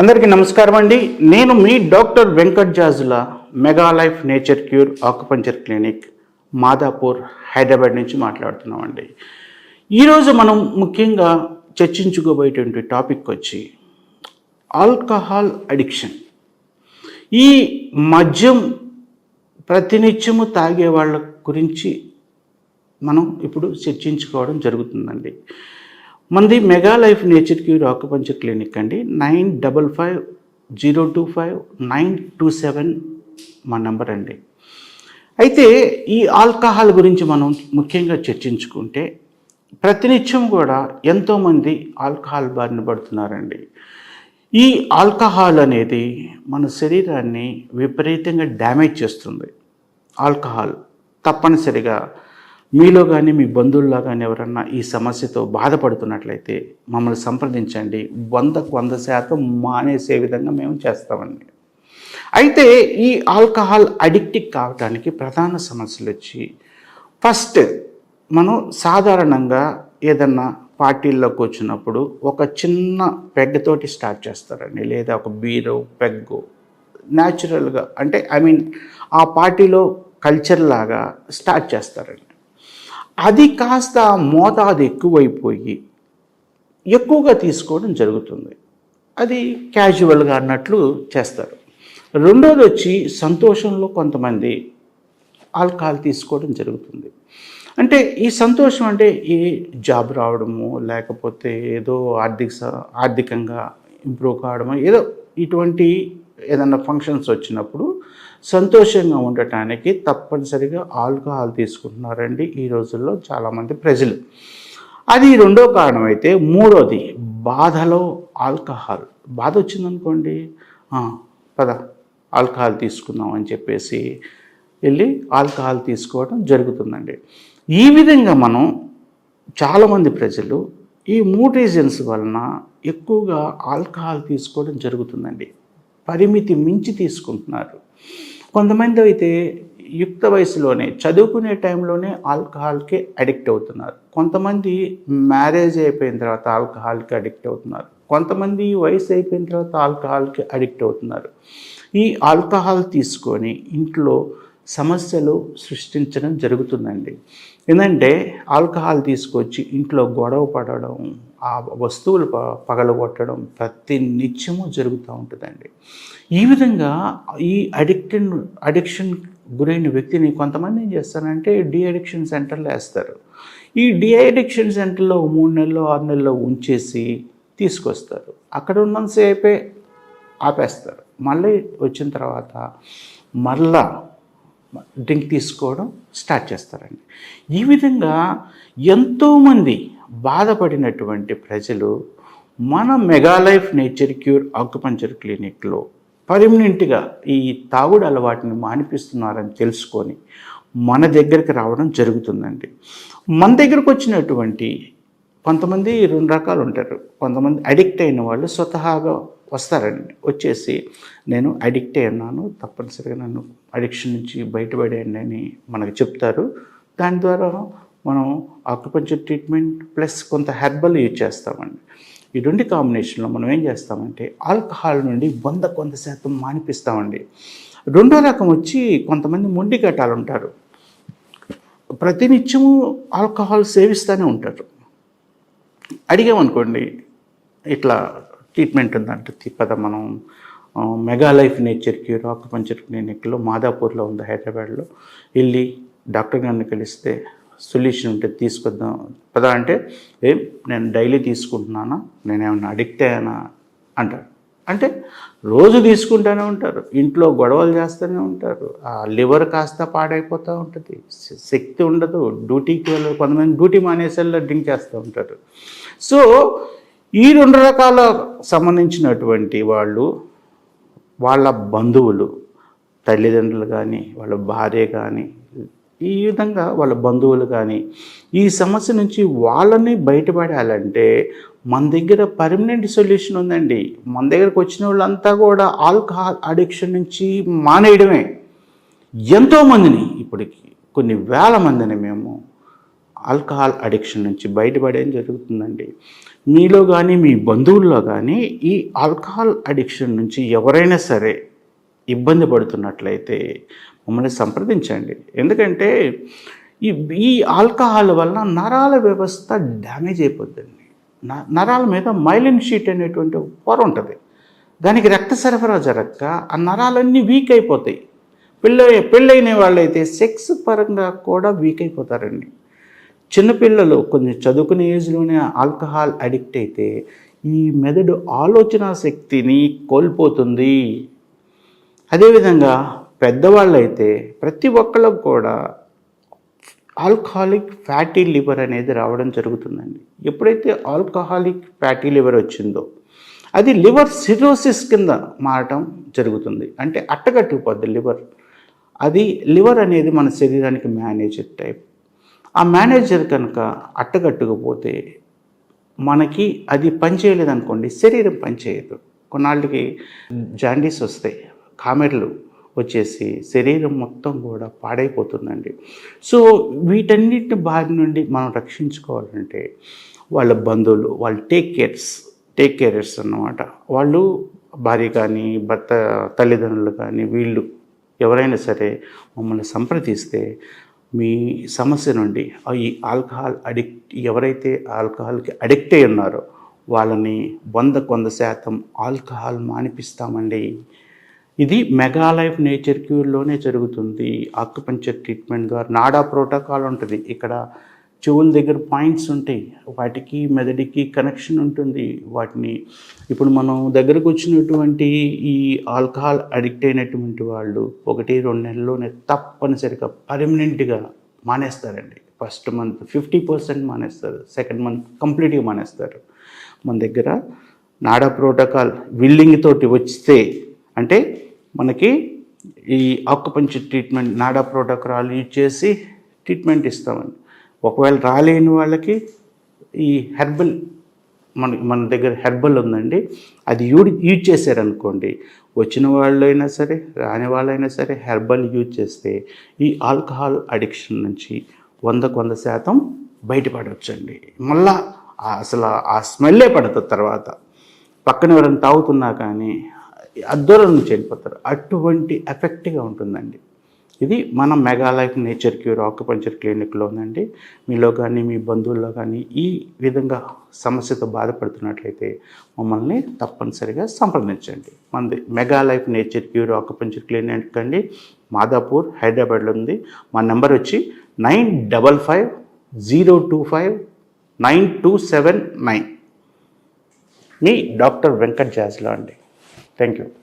అందరికీ నమస్కారం అండి. నేను మీ doctor Venkat Jajula mega life nature cure acupuncture clinic Madapur Hyderabad నుంచి మాట్లాడుతున్నామండి. ఈరోజు మనం ముఖ్యంగా చర్చించుకోబోయేటువంటి టాపిక్ వచ్చి ఆల్కహాల్ అడిక్షన్. ఈ మద్యం ప్రతినిత్యము తాగే వాళ్ళ గురించి మనం ఇప్పుడు చర్చించుకోవడం జరుగుతుందండి. మనది mega life nature cure acupuncture clinic అండి. Nine double five zero two five nine two seven మా నంబర్ అండి. అయితే ఈ ఆల్కహాల్ గురించి మనం ముఖ్యంగా చర్చించుకుంటే ప్రతినిత్యం కూడా ఎంతోమంది ఆల్కహాల్ బారిన పడుతున్నారండి. ఈ ఆల్కహాల్ అనేది మన శరీరాన్ని విపరీతంగా డ్యామేజ్ చేస్తుంది. ఆల్కహాల్ తప్పనిసరిగా మీలో కానీ మీ బంధువుల్లో కానీ ఎవరన్నా ఈ సమస్యతో బాధపడుతున్నట్లయితే మమ్మల్ని సంప్రదించండి. వందకు వంద శాతం మానేసే విధంగా మేము చేస్తామండి. అయితే ఈ ఆల్కహాల్ అడిక్టిక్ కావడానికి ప్రధాన సమస్యలు వచ్చి ఫస్ట్ మనం సాధారణంగా ఏదన్నా పార్టీల్లోకి వచ్చినప్పుడు ఒక చిన్న పెగ్గతోటి స్టార్ట్ చేస్తారండి. లేదా ఒక బీరు పెగ్గు. న్యాచురల్గా అంటే ఐ మీన్ ఆ పార్టీలో కల్చర్ లాగా స్టార్ట్ చేస్తారండి. అది కాస్త మోతాదు ఎక్కువైపోయి ఎక్కువగా తీసుకోవడం జరుగుతుంది. అది క్యాజువల్గా అన్నట్లు చేస్తారు. రెండోది వచ్చి సంతోషంలో కొంతమంది ఆల్కహాల్ తీసుకోవడం జరుగుతుంది. అంటే ఈ సంతోషం అంటే ఏ జాబ్ రావడము లేకపోతే ఏదో ఆర్థిక స- ఆర్థికంగా ఇంప్రూవ్ కావడము ఏదో ఇటువంటి ఏదన్నా ఫంక్షన్స్ వచ్చినప్పుడు సంతోషంగా ఉండటానికి తప్పనిసరిగా ఆల్కహాల్ తీసుకుంటున్నారండి ఈ రోజుల్లో చాలామంది ప్రజలు. అది రెండో కారణం అయితే మూడోది బాధలో ఆల్కహాల్ బాధ వచ్చిందనుకోండి పద ఆల్కహాల్ తీసుకుందాం అని చెప్పేసి వెళ్ళి ఆల్కహాల్ తీసుకోవడం జరుగుతుందండి. ఈ విధంగా మనం చాలామంది ప్రజలు ఈ మూటేజన్స్ వలన ఎక్కువగా ఆల్కహాల్ తీసుకోవడం జరుగుతుందండి. పరిమితి మించి తీసుకుంటున్నారు. కొంతమంది అయితే యుక్త వయసులోనే చదువుకునే టైంలోనే ఆల్కహాల్కి అడిక్ట్ అవుతున్నారు. కొంతమంది మ్యారేజ్ అయిపోయిన తర్వాత ఆల్కహాల్కి అడిక్ట్ అవుతున్నారు. కొంతమంది వయసు అయిపోయిన తర్వాత ఆల్కహాల్కి అడిక్ట్ అవుతున్నారు. ఈ ఆల్కహాల్ తీసుకొని ఇంట్లో సమస్యలు సృష్టించడం జరుగుతుందండి. ఏంటంటే ఆల్కహాల్ తీసుకొచ్చి ఇంట్లో గొడవ పడడం ఆ వస్తువులు ప పగలగొట్టడం ప్రతి నిత్యము జరుగుతూ ఉంటుందండి. ఈ విధంగా ఈ అడిక్టెన్ అడిక్షన్ గురైన వ్యక్తిని కొంతమంది ఏం చేస్తారంటే డి అడిక్షన్ సెంటర్లో వేస్తారు. ఈ డి అడిక్షన్ సెంటర్లో మూడు నెలలు ఆరు నెలలు ఉంచేసి తీసుకొస్తారు. అక్కడ ఉన్నంతసేపే ఆపేస్తారు. మళ్ళీ వచ్చిన తర్వాత మళ్ళా డ్రింక్ తీసుకోవడం స్టార్ట్ చేస్తారండి. ఈ విధంగా ఎంతోమంది బాధపడినటువంటి ప్రజలు మన mega life nature cure acupuncture క్లినిక్లో పర్మనెంట్గా ఈ తాగుడు అలవాటుని మానిపిస్తున్నారని తెలుసుకొని మన దగ్గరికి రావడం జరుగుతుందండి. మన దగ్గరకు వచ్చినటువంటి కొంతమంది రెండు రకాలు ఉంటారు. కొంతమంది అడిక్ట్ అయిన వాళ్ళు స్వతహాగా వస్తారండి. వచ్చేసి నేను అడిక్ట్ అయ్యాను తప్పనిసరిగా నన్ను అడిక్షన్ నుంచి బయటపడేయండి అని మనకు చెప్తారు. దాని ద్వారా మనం ఆక్యుపంచర్ ట్రీట్మెంట్ ప్లస్ కొంత హెర్బల్ యూజ్ చేస్తామండి. ఈ రెండు కాంబినేషన్లో మనం ఏం చేస్తామంటే ఆల్కహాల్ నుండి వంద కొంత శాతం మానిపిస్తామండి. రెండో రకం వచ్చి కొంతమంది మొండి కట్టాలు ఉంటారు. ప్రతినిత్యము ఆల్కహాల్ సేవిస్తూనే ఉంటారు. అడిగామనుకోండి ఇట్లా ట్రీట్మెంట్ ఉందంటే. పద మనం mega life nature cure acupuncture క్లినిక్లో మాదాపూర్లో ఉంది హైదరాబాద్లో. వెళ్ళి డాక్టర్ గారిని కలిస్తే సొల్యూషన్ ఉంటే తీసుకొద్దాం. పదా అంటే ఏం నేను డైలీ తీసుకుంటున్నానా? నేను ఏమైనా అడిక్ట్ అయ్యానా? అంటారు. అంటే రోజు తీసుకుంటూనే ఉంటారు. ఇంట్లో గొడవలు చేస్తూనే ఉంటారు. ఆ లివర్ కాస్త పాడైపోతూ ఉంటుంది. శక్తి ఉండదు. డ్యూటీకి వెళ్ళి కొంతమంది డ్యూటీ మానేసేలా డ్రింక్ చేస్తూ ఉంటారు. సో ఈ రెండు రకాల సంబంధించినటువంటి వాళ్ళు వాళ్ళ బంధువులు తల్లిదండ్రులు కానీ వాళ్ళ భార్య కానీ ఈ విధంగా వాళ్ళ బంధువులు కానీ ఈ సమస్య నుంచి వాళ్ళని బయటపడాలంటే మన దగ్గర పర్మనెంట్ సొల్యూషన్ ఉందండి. మన దగ్గరకు వచ్చిన వాళ్ళంతా కూడా ఆల్కహాల్ అడిక్షన్ నుంచి మానేయడమే. ఎంతోమందిని ఇప్పటికి కొన్ని వేల మందిని మేము ఆల్కహాల్ అడిక్షన్ నుంచి బయటపడేం జరుగుతుందండి. మీలో కానీ మీ బంధువుల్లో కానీ ఈ ఆల్కహాల్ అడిక్షన్ నుంచి ఎవరైనా సరే ఇబ్బంది పడుతున్నట్లయితే మమ్మల్ని సంప్రదించండి. ఎందుకంటే ఈ ఈ ఆల్కహాల్ వల్ల నరాల వ్యవస్థ డ్యామేజ్ అయిపోద్దండి. నరాల మీద మైలిన్ షీట్ అనేటువంటి పొర ఉంటుంది. దానికి రక్త సరఫరా జరగక ఆ నరాలన్నీ వీక్ అయిపోతాయి. పిల్ల పెళ్ళైన వాళ్ళైతే సెక్స్ పరంగా కూడా వీక్ అయిపోతారండి. చిన్నపిల్లలు కొంచెం చదువుకునే ఏజ్లోనే ఆల్కహాల్ అడిక్ట్ అయితే ఈ మెదడు ఆలోచన శక్తిని కోల్పోతుంది. అదేవిధంగా పెద్దవాళ్ళైతే ప్రతి ఒక్కళ్ళకు కూడా ఆల్కహాలిక్ ఫ్యాటీ లివర్ అనేది రావడం జరుగుతుందండి. ఎప్పుడైతే ఆల్కహాలిక్ ఫ్యాటీ లివర్ వచ్చిందో అది లివర్ సిరోసిస్ కింద మారటం జరుగుతుంది. అంటే అట్టగట్టుకుపోద్ది లివర్. అది లివర్ అనేది మన శరీరానికి మేనేజర్ టైప్ ఆ మేనేజర్ కనుక అట్టగట్టుకుపోతే మనకి అది పనిచేయలేదు అనుకోండి శరీరం పనిచేయదు. కొన్నాళ్ళకి జాండీస్ వస్తాయి కామెర్లు వచ్చేసి శరీరం మొత్తం కూడా పాడైపోతుందండి. సో వీటన్నిటి బారి నుండి మనం రక్షించుకోవాలంటే వాళ్ళ బంధువులు వాళ్ళు టేక్ కేర్స్ టేక్ కేరర్స్ అన్నమాట. వాళ్ళు భార్య కానీ భర్త తల్లిదండ్రులు కానీ వీళ్ళు ఎవరైనా సరే మమ్మల్ని సంప్రదిస్తే మీ సమస్య నుండి ఈ ఆల్కహాల్ అడిక్ట్ ఎవరైతే ఆల్కహాల్కి అడిక్ట్ అయి ఉన్నారో వాళ్ళని వంద కొంద శాతం ఆల్కహాల్ మానిపిస్తామండి. ఇది మెగా లైఫ్ నేచర్ క్యూర్లోనే జరుగుతుంది. ఆక్యుపంచర్ ట్రీట్మెంట్ ద్వారా నాడా ప్రోటోకాల్ ఉంటుంది. ఇక్కడ చెవుల దగ్గర పాయింట్స్ ఉంటాయి. వాటికి మెదడికి కనెక్షన్ ఉంటుంది. వాటిని ఇప్పుడు మనం దగ్గరకు వచ్చినటువంటి ఈ ఆల్కహాల్ అడిక్ట్ అయినటువంటి వాళ్ళు ఒకటి రెండు నెలల్లోనే తప్పనిసరిగా పర్మనెంట్గా మానేస్తారండి. ఫస్ట్ మంత్ ఫిఫ్టీ పర్సెంట్ మానేస్తారు. సెకండ్ మంత్ కంప్లీట్గా మానేస్తారు. మన దగ్గర నాడా ప్రోటోకాల్ విల్లింగ్ తోటి వస్తే అంటే మనకి ఈ acupuncture treatment NADA protocol use చేసి ట్రీట్మెంట్ ఇస్తామండి. ఒకవేళ రాలేని వాళ్ళకి ఈ హెర్బల్ మన మన దగ్గర హెర్బల్ ఉందండి అది యూడ్ యూజ్ చేశారనుకోండి వచ్చిన వాళ్ళైనా సరే రాని వాళ్ళైనా సరే హెర్బల్ యూజ్ చేస్తే ఈ ఆల్కహాల్ అడిక్షన్ నుంచి వందకు వంద శాతం బయటపడవచ్చండి మళ్ళా అసలు ఆ స్మెల్లే పడుతుంది తర్వాత. పక్కన ఎవరైనా తాగుతున్నా కానీ అద్దూరం నుంచి వెళ్ళిపోతారు. అటువంటి ఎఫెక్ట్గా ఉంటుందండి. ఇది మన mega life nature cure acupuncture క్లినిక్లో ఉందండి. మీలో కానీ మీ బంధువుల్లో కానీ ఈ విధంగా సమస్యతో బాధపడుతున్నట్లయితే మమ్మల్ని తప్పనిసరిగా సంప్రదించండి. మనది mega life nature cure acupuncture clinic అండి. మాదాపూర్ హైదరాబాద్లో ఉంది. మా నెంబర్ వచ్చి nine double five zero two five nine two seven nine. మీ డాక్టర్ వెంకట్ జాజ్లో అండి. Thank you